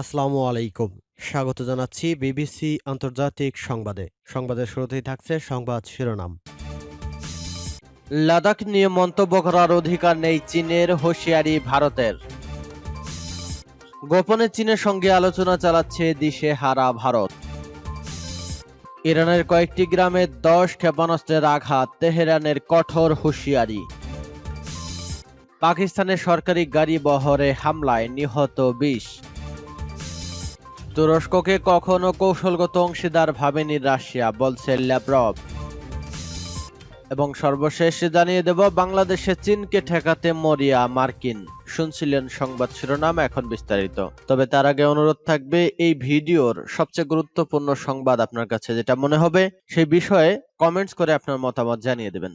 আসসালামু আলাইকুম। স্বাগত জানাচ্ছি বিবিসি আন্তর্জাতিক সংবাদে। সংবাদের শুরুতেই থাকছে সংবাদ শিরোনাম। লাদাখ নিয়ে মন্তব্য করার অধিকার নেই চীনের হুঁশিয়ারি ভারতের। গোপনে চীনের সঙ্গে আলোচনা চালাচ্ছে দিশে হারা ভারত। ইরানের কয়েকটি গ্রামে দশ ক্ষেপণাস্ত্রের আঘাত, তেহরানের কঠোর হুঁশিয়ারি। পাকিস্তানের সরকারি গাড়ি বহরে হামলায় নিহত বিশ। তুরস্ককে কখনো কৌশলগত অংশীদার ভাবেনি রাশিয়া, বলছে ল্যাব্রভ এবং সর্বশেষ জানিয়ে দেব, বাংলাদেশে চীনকে ঠেকাতে মরিয়া মার্কিন। শুনছিলেন সংবাদ শিরোনাম, এখন বিস্তারিত। তবে তার আগে অনুরোধ থাকবে, এই ভিডিওর সবচেয়ে গুরুত্বপূর্ণ সংবাদ আপনার কাছে যেটা মনে হবে, সেই বিষয়ে কমেন্টস করে আপনার মতামত জানিয়ে দেবেন।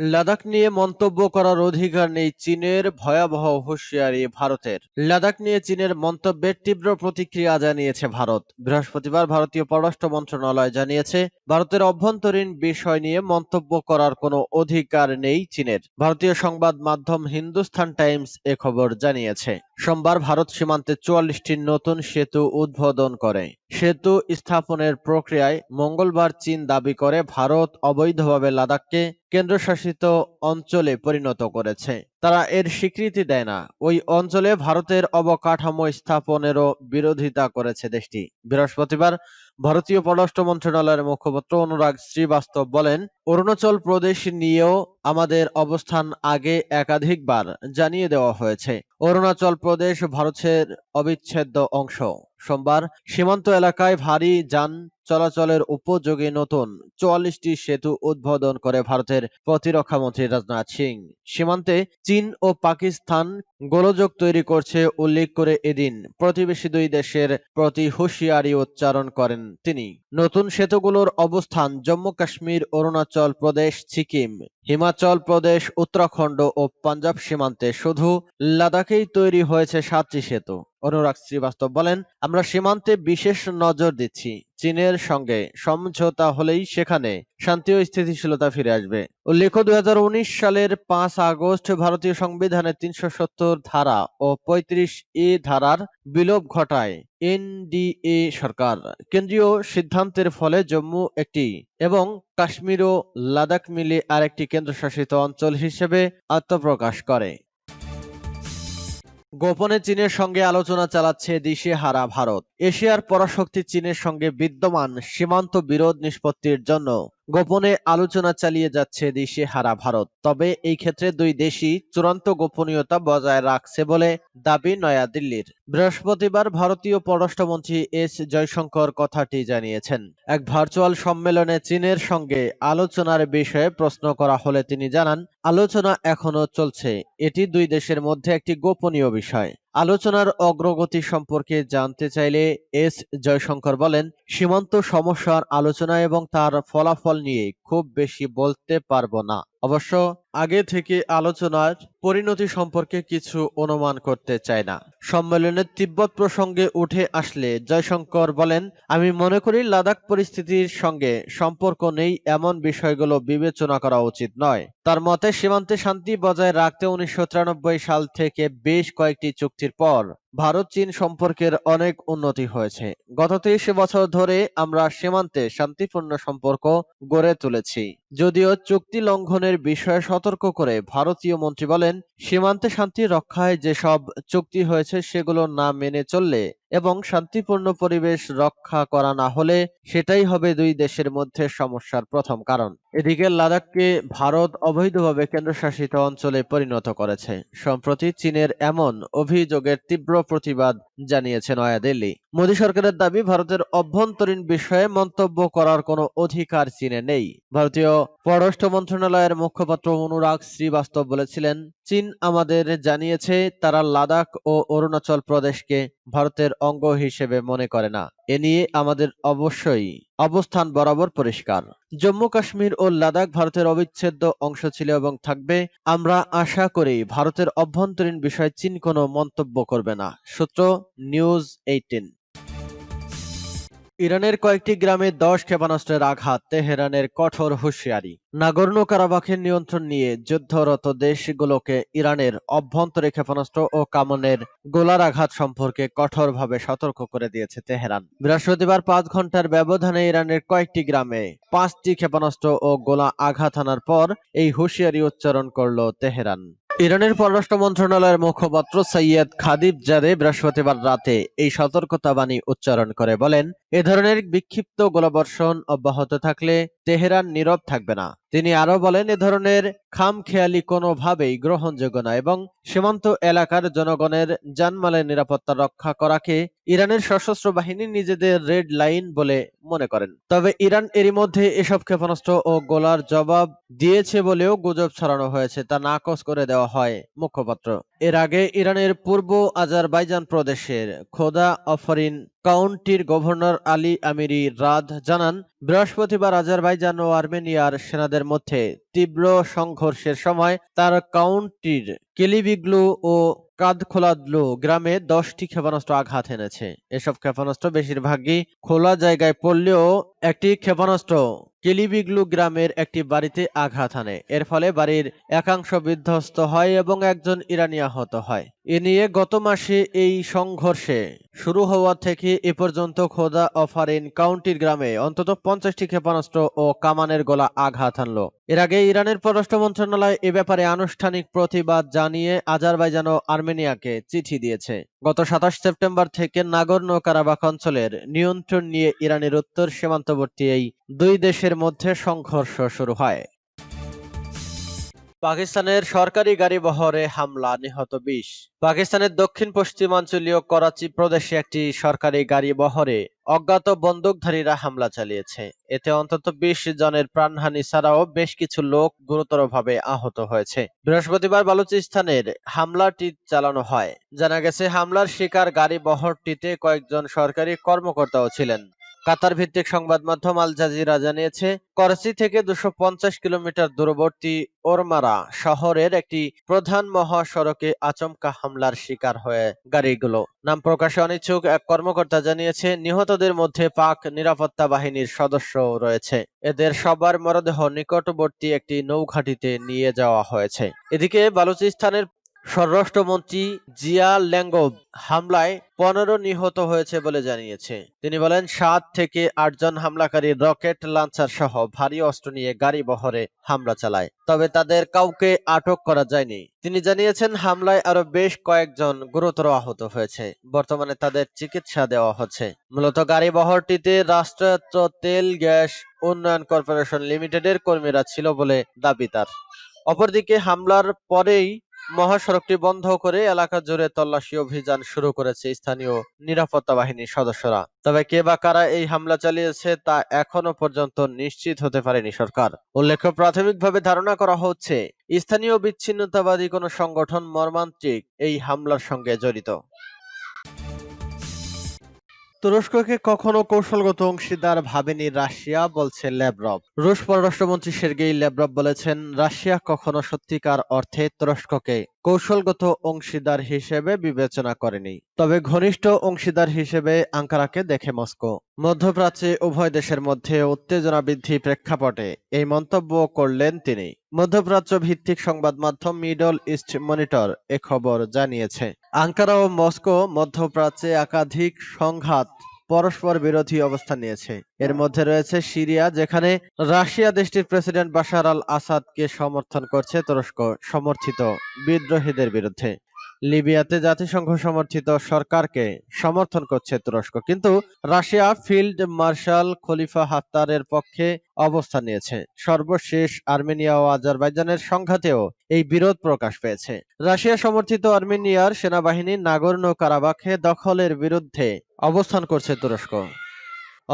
লাদাখ নিয়ে মন্তব্য করার অধিকার নেই চীনের ভয়াবহ হুঁশিয়ারি ভারতের। লাদাখ নিয়ে চীনের মন্তব্যের তীব্র প্রতিক্রিয়া জানিয়েছে ভারত। বৃহস্পতিবার ভারতীয় পররাষ্ট্র মন্ত্রণালয় জানিয়েছে, ভারতের অভ্যন্তরীণ বিষয় নিয়ে মন্তব্য করার কোনো অধিকার নেই চীনের। ভারতীয় সংবাদ মাধ্যম হিন্দুস্থান টাইমস এ খবর জানিয়েছে। সোমবার ভারত সীমান্তে চুয়াল্লিশটি নতুন সেতু উদ্বোধন করে। সেতু স্থাপনের প্রক্রিয়ায় মঙ্গলবার চীন দাবি করে ভারত অবৈধভাবে লাদাখকে কেন্দ্রশাসিত অঞ্চলে পরিণত করেছে। তারা এর স্বীকৃতি দেয় না। ওই অঞ্চলে ভারতের অবকাঠামো স্থাপনেরও বিরোধিতা করেছে দেশটি। বৃহস্পতিবার ভারতীয় পররাষ্ট্র মন্ত্রণালয়ের মুখপাত্র অনুরাগ শ্রীবাস্তব বলেন, অরুণাচল প্রদেশ নিয়েও আমাদের অবস্থান আগে একাধিকবার জানিয়ে দেওয়া হয়েছে। অরুণাচল প্রদেশ ভারতের অবিচ্ছেদ্য অংশ। সোমবার সীমান্ত এলাকায় ভারী যান চলাচলের উপযোগী নতুন চুয়াল্লিশটি সেতু উদ্বোধন করে ভারতের প্রতিরক্ষা মন্ত্রী রাজনাথ সিং। সীমান্তে চীন ও পাকিস্তান গোলযোগ তৈরি করছে উল্লেখ করে এদিন প্রতিবেশী দুই দেশের প্রতি হুঁশিয়ারি উচ্চারণ করেন তিনি। নতুন সেতুগুলোর অবস্থান জম্মু কাশ্মীর, অরুণাচল প্রদেশ, সিকিম হিমাচল প্রদেশ, উত্তরাখণ্ড ও পাঞ্জাব সীমান্তে শুধু লাদাখেই তৈরি হয়েছে সাতটি সেতু। অনুরাগ শ্রীবাস্তব বলেন, আমরা সীমান্তে বিশেষ নজর দিচ্ছি। চীনের সঙ্গে সমঝোতা হলেই সেখানে শান্তি ও স্থিতিশীলতা ফিরে আসবে। উল্লেখ্য, দুই সালের পাঁচ আগস্ট ভারতীয় সংবিধানের তিনশো সত্তর ধারা ও পঁয়ত্রিশ এ ধারার বিলোপ ঘটায় এনডিএ সরকার। কেন্দ্রীয় সিদ্ধান্তের ফলে জম্মু একটি এবং কাশ্মীর ও লাদাখ মিলে আরেকটি কেন্দ্রশাসিত অঞ্চল হিসেবে আত্মপ্রকাশ করে। গোপনে চীনের সঙ্গে আলোচনা চালাচ্ছে দিশে হারা ভারত। এশিয়ার পরাশক্তি চীনের সঙ্গে বিদ্যমান সীমান্ত বিরোধ নিষ্পত্তির জন্য। গোপনে আলোচনা চালিয়ে যাচ্ছে দেশে হারা ভারত। তবে এই ক্ষেত্রে দুই দেশই চূড়ান্ত গোপনীয়তা বজায় রাখছে বলে দাবি নয়াদিল্লির। বৃহস্পতিবার ভারতীয় পররাষ্ট্রমন্ত্রী এস জয়শঙ্কর কথাটি জানিয়েছেন। এক ভার্চুয়াল সম্মেলনে চীনের সঙ্গে আলোচনার বিষয়ে প্রশ্ন করা হলে তিনি জানান, আলোচনা এখনও চলছে। এটি দুই দেশের মধ্যে একটি গোপনীয় বিষয়। আলোচনার অগ্রগতি সম্পর্কে জানতে চাইলে এস জয়শঙ্কর বলেন, সীমান্ত সমস্যার আলোচনা এবং তার ফলাফল নিয়ে খুব বেশি বলতে পারব না। অবশ্য আগে থেকে আলোচনার পরিণতি সম্পর্কে কিছু অনুমান করতে চাই না। সম্মেলনে তিব্বত প্রসঙ্গে উঠে আসলে জয়শঙ্কর বলেন, আমি মনে করি লাদাখ পরিস্থিতির সঙ্গে সম্পর্ক নেই, এমন বিষয়গুলো বিবেচনা করা উচিত নয়। তার মতে, সীমান্তে শান্তি বজায় রাখতে উনিশশো তিরানব্বই সাল থেকে বেশ কয়েকটি চুক্তির পর ভারত, চীন সম্পর্কের অনেক উন্নতি হয়েছে। গত তেইশ বছর ধরে আমরা সীমান্তে শান্তিপূর্ণ সম্পর্ক গড়ে তুলেছি। যদিও চুক্তি লঙ্ঘনের বিষয়ে সতর্ক করে ভারতীয় মন্ত্রী বলেন, সীমান্তে শান্তি রক্ষায় যেসব চুক্তি হয়েছে সেগুলো না মেনে চললে এবং শান্তিপূর্ণ পরিবেশ রক্ষা করা না হলে সেটাই হবে দুই দেশের মধ্যে সমস্যার প্রথম কারণ। এদিকে লাদাখকে ভারত অবৈধভাবে কেন্দ্রশাসিত অঞ্চলে পরিণত করেছে। সম্প্রতি চীনের এমন অভিযোগের তীব্র প্রতিবাদ জানিয়েছে নয়াদিল্লি। মোদী সরকারের দাবি, ভারতের অভ্যন্তরীণ বিষয়ে মন্তব্য করার কোনো অধিকার চীনে নেই। ভারতীয় পররাষ্ট্র মন্ত্রণালয়ের মুখপাত্র অনুরাগ শ্রীবাস্তব বলেছিলেন, চীন আমাদের জানিয়েছে তারা লাদাখ ও অরুণাচল প্রদেশকে ভারতের অঙ্গ হিসেবে মনে করে না। এ নিয়ে আমাদের অবশ্যই অবস্থান বরাবর পরিষ্কার। জম্মু কাশ্মীর ও লাদাখ ভারতের অবিচ্ছেদ্য অংশ ছিল এবং থাকবে। আমরা আশা করি ভারতের অভ্যন্তরীণ বিষয়ে চীন কোনো মন্তব্য করবে না। সূত্র নিউজ এইটিন। ইরানের কয়েকটি গ্রামে দশ ক্ষেপণাস্ত্রের আঘাত, তেহরানের কঠোর হুঁশিয়ারি। নাগর্ণ কারাবাখের নিয়ন্ত্রণ নিয়ে যুদ্ধরত দেশগুলোকে ইরানের অভ্যন্তরে ক্ষেপণাস্ত্র ও কামনের গোলার আঘাত সম্পর্কে কঠোরভাবে সতর্ক করে দিয়েছে তেহরান। বৃহস্পতিবার পাঁচ ঘণ্টার ব্যবধানে ইরানের কয়েকটি গ্রামে পাঁচটি ক্ষেপণাস্ত্র ও গোলা আঘাত আনার পর এই হুঁশিয়ারি উচ্চারণ করল তেহরান। ইরানের পররাষ্ট্র মন্ত্রণালয়ের মুখপাত্র সৈয়দ খাদিব জাদে বৃহস্পতিবার রাতে এই সতর্কতাবাণী উচ্চারণ করে বলেন এ ধরনের বিক্ষিপ্ত গোলাবর্ষণ অব্যাহত থাকলে তেহরান নীরব থাকবে না। তিনি আরও বলেন, এ ধরনের খামখেয়ালি কোনোভাবেই গ্রহণযোগ্য না এবং সীমান্ত এলাকার জনগণের জানমালের নিরাপত্তা রক্ষা করাকে ইরানের সশস্ত্র বাহিনী নিজেদের রেড লাইন বলে মনে করেন। তবে ইরান এরই মধ্যে এসব ক্ষেপণাস্ত্র ও গোলার জবাব দিয়েছে বলেও গুজব ছড়ানো হয়েছে, তা নাকচ করে দেওয়া হয় মুখপাত্র। এর আগে ইরানের পূর্ব আজারবাইজান প্রদেশের খোদা অফরিন কাউন্টির গভর্নর আলী আমিরি রাদ জানান, বৃহস্পতিবার আজারবাইজান ও আর্মেনিয়ার সেনাদের মধ্যে তীব্র সংঘর্ষের সময় তার কাউন্টির কেলিবিগ্লু ও কাদখোলাদলু গ্রামে দশটি ক্ষেপণাস্ত্র আঘাত এনেছে। এসব ক্ষেপণাস্ত্র বেশিরভাগই খোলা জায়গায় পড়লেও একটি ক্ষেপণাস্ত্র কেলিবিগ্লু গ্রামের একটি বাড়িতে আঘাত হানে। এর ফলে বাড়ির একাংশ বিধ্বস্ত হয় এবং একজন ইরানি আহত হয়। এ নিয়ে গত মাসে এই সংঘর্ষে শুরু হওয়া থেকে এ পর্যন্ত খোদা অফারিন কাউন্টির গ্রামে অন্তত পঞ্চাশটি ক্ষেপণাস্ত্র ও কামানের গোলা আঘাত হানল। এর আগে ইরানের পররাষ্ট্র মন্ত্রণালয় এ ব্যাপারে আনুষ্ঠানিক প্রতিবাদ জানিয়ে আজারবাইজান ও আর্মেনিয়াকে চিঠি দিয়েছে। গত সাতাশ সেপ্টেম্বর থেকে নাগর কারাবাখ অঞ্চলের নিয়ন্ত্রণ নিয়ে ইরানের উত্তর সীমান্তবর্তী এই দুই দেশের মধ্যে সংঘর্ষ শুরু হয়। পাকিস্তানের সরকারি গাড়ি বহরে হামলা, নিহত বিশ। পাকিস্তানের দক্ষিণ পশ্চিমাঞ্চলীয় করাচি প্রদেশে একটি সরকারি গাড়ি বহরে অজ্ঞাত বন্দুকধারীরা হামলা চালিয়েছে। এতে অন্তত বিশ জনের প্রাণহানি ছাড়াও বেশ কিছু লোক গুরুতরভাবে আহত হয়েছে। বৃহস্পতিবার বালুচিস্তানের হামলাটি চালানো হয়। জানা গেছে, হামলার শিকার গাড়ি বহরটিতে কয়েকজন সরকারি কর্মকর্তাও ছিলেন। কাতার ভিত্তিক সংবাদ মাধ্যম আল জাজিরা জানিয়েছে, করাচি থেকে দুশো কিলোমিটার দূরবর্তী ওরমারা শহরের একটি প্রধান মহাসড়কে আচমকা হামলার শিকার হয়ে গাড়িগুলো। নাম প্রকাশে অনিচ্ছুক এক কর্মকর্তা জানিয়েছে, নিহতদের মধ্যে পাক নিরাপত্তা বাহিনীর সদস্য রয়েছে। এদের সবার মরদেহ নিকটবর্তী একটি নৌঘাটিতে নিয়ে যাওয়া হয়েছে। এদিকে বালুচিস্তানের স্বরাষ্ট্রমন্ত্রী জিয়া ল্যাঙ্গব হামলায় পনেরো নিহত হয়েছে বলে জানিয়েছে। তিনি বলেন, সাত থেকে আটজন হামলাকারী রকেট লঞ্চার সহ ভারী অস্ত্র নিয়ে গাড়ি বহরে হামলা চালায়, তবে তাদের কাউকে আটক করা যায়নি। তিনি জানিয়েছেন, হামলায় আরও বেশ কয়েকজন গুরুতর আহত হয়েছে। বর্তমানে তাদের চিকিৎসা দেওয়া হচ্ছে। মূলত গাড়ি বহরটিতে রাষ্ট্রায়ত্ত তেল, গ্যাস, উন্নয়ন কর্পোরেশন লিমিটেডের কর্মীরা ছিল বলে দাবি তার। অপরদিকে হামলার পরেই মহাসড়কটি বন্ধ করে এলাকা জুড়ে তল্লাশি অভিযান শুরু করেছে স্থানীয় নিরাপত্তা বাহিনীর সদস্যরা। তবে কে বা কারা এই হামলা চালিয়েছে তা এখনও পর্যন্ত নিশ্চিত হতে পারেনি সরকার। উল্লেখ্য, প্রাথমিকভাবে ধারণা করা হচ্ছে, স্থানীয় বিচ্ছিন্নতাবাদী কোনো সংগঠন মর্মান্তিক এই হামলার সঙ্গে জড়িত। তুরস্ককে কখনো কৌশলগত অংশীদার ভাবেনি রাশিয়া, বলছে ল্যাবরব রুশ পররাষ্ট্রমন্ত্রী সের্গেই ল্যাবরব বলেছেন, রাশিয়া কখনো সত্যিকার অর্থে তুরস্ককে কৌশলগত অংশীদার হিসেবে বিবেচনা করেনি। তবে ঘনিষ্ঠ অংশীদার হিসেবে আঙ্কারাকে দেখে মস্কো। মধ্যপ্রাচ্যে উভয় দেশের মধ্যে উত্তেজনা বৃদ্ধি প্রেক্ষাপটে এই মন্তব্য করলেন তিনি। মধ্যপ্রাচ্য ভিত্তিক সংবাদ মাধ্যম মিডল ইস্ট মনিটর এ খবর জানিয়েছে। আঙ্কারা ও মস্কো মধ্যপ্রাচ্যে একাধিক সংঘাত পরস্পর বিরোধী অবস্থান নিয়েছে। এর মধ্যে রয়েছে সিরিয়া, যেখানে রাশিয়া দেশটির প্রেসিডেন্ট বাশার আল আসাদকে সমর্থন করছে তুরস্ক সমর্থিত বিদ্রোহীদের বিরুদ্ধে। লিবিয়াতে জাতিসংঘ সমর্থিত সরকারকে সমর্থন করছে তুরস্ক, কিন্তু রাশিয়া ফিল্ড মার্শাল খলিফা হাফতারের পক্ষে অবস্থান নিয়েছে। সর্বশেষ আর্মেনিয়া ও আজারবাইজানের সংঘাতেও এই বিরোধ প্রকাশ পেয়েছে। রাশিয়া সমর্থিত আর্মেনিয়ার সেনাবাহিনী নাগর্ণ কারাবাখে দখলের বিরুদ্ধে অবস্থান করছে তুরস্ক।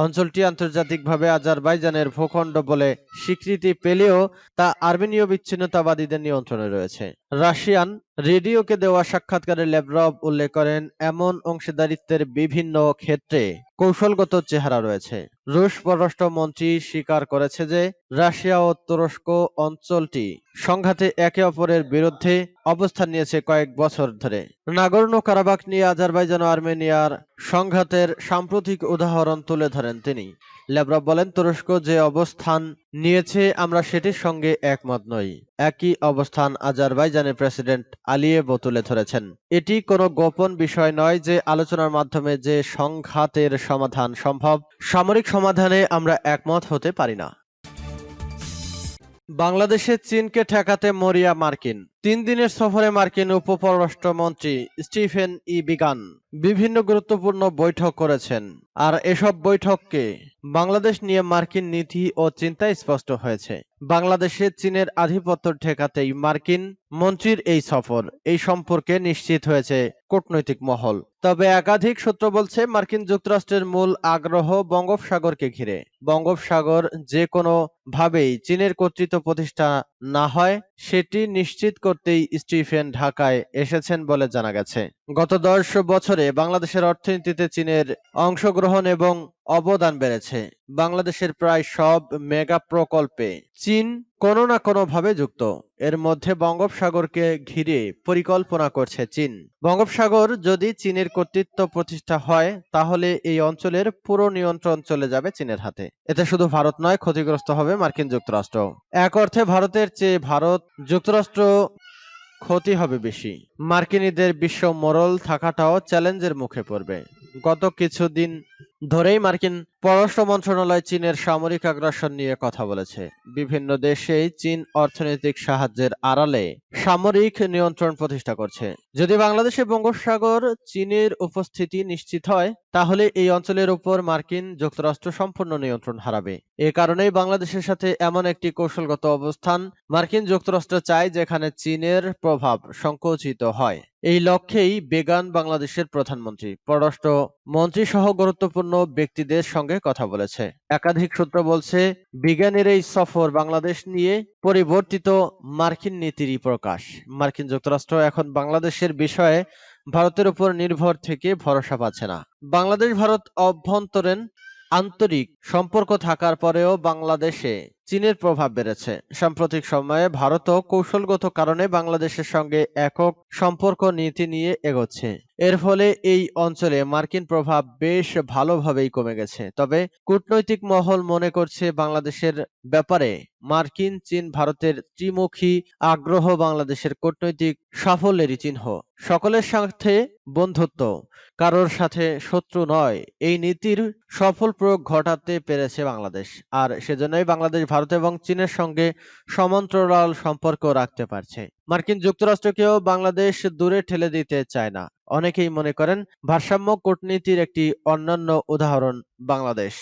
অঞ্চলটি আন্তর্জাতিকভাবে আজারবাইজানের ভূখণ্ড বলে স্বীকৃতি পেলেও তা আর্মেনীয় বিচ্ছিন্নতাবাদীদের নিয়ন্ত্রণে রয়েছে। রাশিয়ান রেডিওকে দেওয়া সাক্ষাৎকারে লেভরভ উল্লেখ করেন, এমন অংশীদারিত্বের বিভিন্ন ক্ষেত্রে কৌশলগত চেহারা রয়েছে। রুশ পররাষ্ট্রমন্ত্রী স্বীকার করেছে যে, রাশিয়া ও তুরস্ক অঞ্চলটি সংঘাতে একে অপরের বিরুদ্ধে অবস্থান নিয়েছে কয়েক বছর ধরে। নাগর্নো কারাবাক নিয়ে আজারবাইজান ও আর্মেনিয়ার সংঘাতের সাম্প্রতিক উদাহরণ তুলে ধরেন তিনি। লেব্রভ বলেন, তুরস্ক যে অবস্থান নিয়েছে, আমরা সেটির সঙ্গে একমত নই। একই অবস্থান আজারবাইজানের প্রেসিডেন্ট আলিয়েভও তুলে ধরেছেন। এটি কোনো গোপন বিষয় নয় যে আলোচনার মাধ্যমে যে সংঘাতের সমাধান সম্ভব, সামরিক সমাধানে আমরা একমত হতে পারি না। বাংলাদেশে চীনকে ঠেকাতে মরিয়া মার্কিন। তিন দিনের সফরে মার্কিন উপপররাষ্ট্রমন্ত্রী স্টিফেন ই বিগান বিভিন্ন গুরুত্বপূর্ণ বৈঠক করেছেন। আর এসব বৈঠককে বাংলাদেশ নিয়ে মার্কিন নীতি ও চিন্তা স্পষ্ট হয়েছে। বাংলাদেশে চীনের আধিপত্য ঠেকাতেই মার্কিন মন্ত্রীর এই সফর এই সম্পর্কে নিশ্চিত হয়েছে কূটনৈতিক মহল। তবে একাধিক সূত্র বলছে, মার্কিন যুক্তরাষ্ট্রের মূল আগ্রহ বঙ্গোপসাগরকে ঘিরে। বঙ্গোপসাগর যে কোনো ভাবেই চীনের কর্তৃত্ব প্রতিষ্ঠা না হয়, সেটি নিশ্চিত করতেই স্টিফেন ঢাকায় এসেছেন বলে জানা গেছে। গত দশ বছরে বাংলাদেশের অর্থনীতিতে চীনের অংশগ্রহণ এবং অবদান বেড়েছে। বাংলাদেশের প্রায় সব মেগা প্রকল্পে চীন কোনো না কোনো ভাবে যুক্ত। এর মধ্যে বঙ্গোপসাগরকে ঘিরে পরিকল্পনা করছে চীন। বঙ্গোপসাগর যদি চীনের কর্তৃত্ব প্রতিষ্ঠা হয়, তাহলে এই অঞ্চলের পুরো নিয়ন্ত্রণ চলে যাবে চীনের হাতে। এতে শুধু ভারত নয়, ক্ষতিগ্রস্ত হবে মার্কিন যুক্তরাষ্ট্র। এক অর্থে ভারতের চেয়ে ভারত যুক্তরাষ্ট্র ক্ষতি হবে বেশি। মার্কিনীদের বিশ্ব মোরল থাকাটাও চ্যালেঞ্জের মুখে পড়বে। গত কিছুদিন ধরেই মার্কিন পররাষ্ট্র মন্ত্রণালয় চীনের সামরিক আগ্রাসন নিয়ে কথা বলেছে। বিভিন্ন দেশেই চীন অর্থনৈতিক সাহায্যের আড়ালে সামরিক নিয়ন্ত্রণ প্রতিষ্ঠা করছে। যদি বাংলাদেশে বঙ্গোপসাগর চীনের উপস্থিতি নিশ্চিত হয়, তাহলে এই অঞ্চলের উপর মার্কিন যুক্তরাষ্ট্র সম্পূর্ণ নিয়ন্ত্রণ হারাবে। এ কারণেই বাংলাদেশের সাথে এমন একটি কৌশলগত অবস্থান মার্কিন যুক্তরাষ্ট্র চায় যেখানে চীনের প্রভাব সংকুচিত হয়। এই লক্ষ্যেই বেগান বাংলাদেশের প্রধানমন্ত্রী, পররাষ্ট্র মন্ত্রী সহ গুরুত্বপূর্ণ ব্যক্তিদের সঙ্গে কথা বলেছে। একাধিক সূত্র বলছে, বিজ্ঞানের এই সফর বাংলাদেশ নিয়ে পরিবর্তিত মার্কিন নীতিরই প্রকাশ। মার্কিন যুক্তরাষ্ট্র এখন বাংলাদেশের বিষয়ে ভারতের উপর নির্ভর থেকে ভরসা পাচ্ছে না। বাংলাদেশ ভারত অভ্যন্তরীণ আন্তরিক সম্পর্ক থাকার পরেও বাংলাদেশে চীনের প্রভাব বেড়েছে। সাম্প্রতিক সময়ে ভারতও কৌশলগত কারণে বাংলাদেশের সঙ্গে একক সম্পর্ক নীতি নিয়ে এগোচ্ছে। এর ফলে এই অঞ্চলে মার্কিন প্রভাব বেশ ভালোভাবেই কমে গেছে। তবে কূটনৈতিক মহল মনে করছে বাংলাদেশের ব্যাপারে মার্কিন, চীন, ভারতের ত্রিমুখী আগ্রহ বাংলাদেশের কূটনৈতিক সাফল্যেরই চিহ্ন। সকলের সাথে বন্ধুত্ব, কারোর সাথে শত্রু নয়, এই নীতির সফল প্রয়োগ ঘটাতে পেরেছে বাংলাদেশ। আর সেজন্যই বাংলাদেশ ভারত এবং চীনের সঙ্গে সমান্তরাল সম্পর্ক রাখতে পারছে। মার্কিন যুক্তরাষ্ট্রকেও বাংলাদেশ দূরে ঠেলে দিতে চায় না। অনেকেই মনে করেন ভারসাম্য কূটনীতির একটি অন্যান্য উদাহরণ বাংলাদেশ।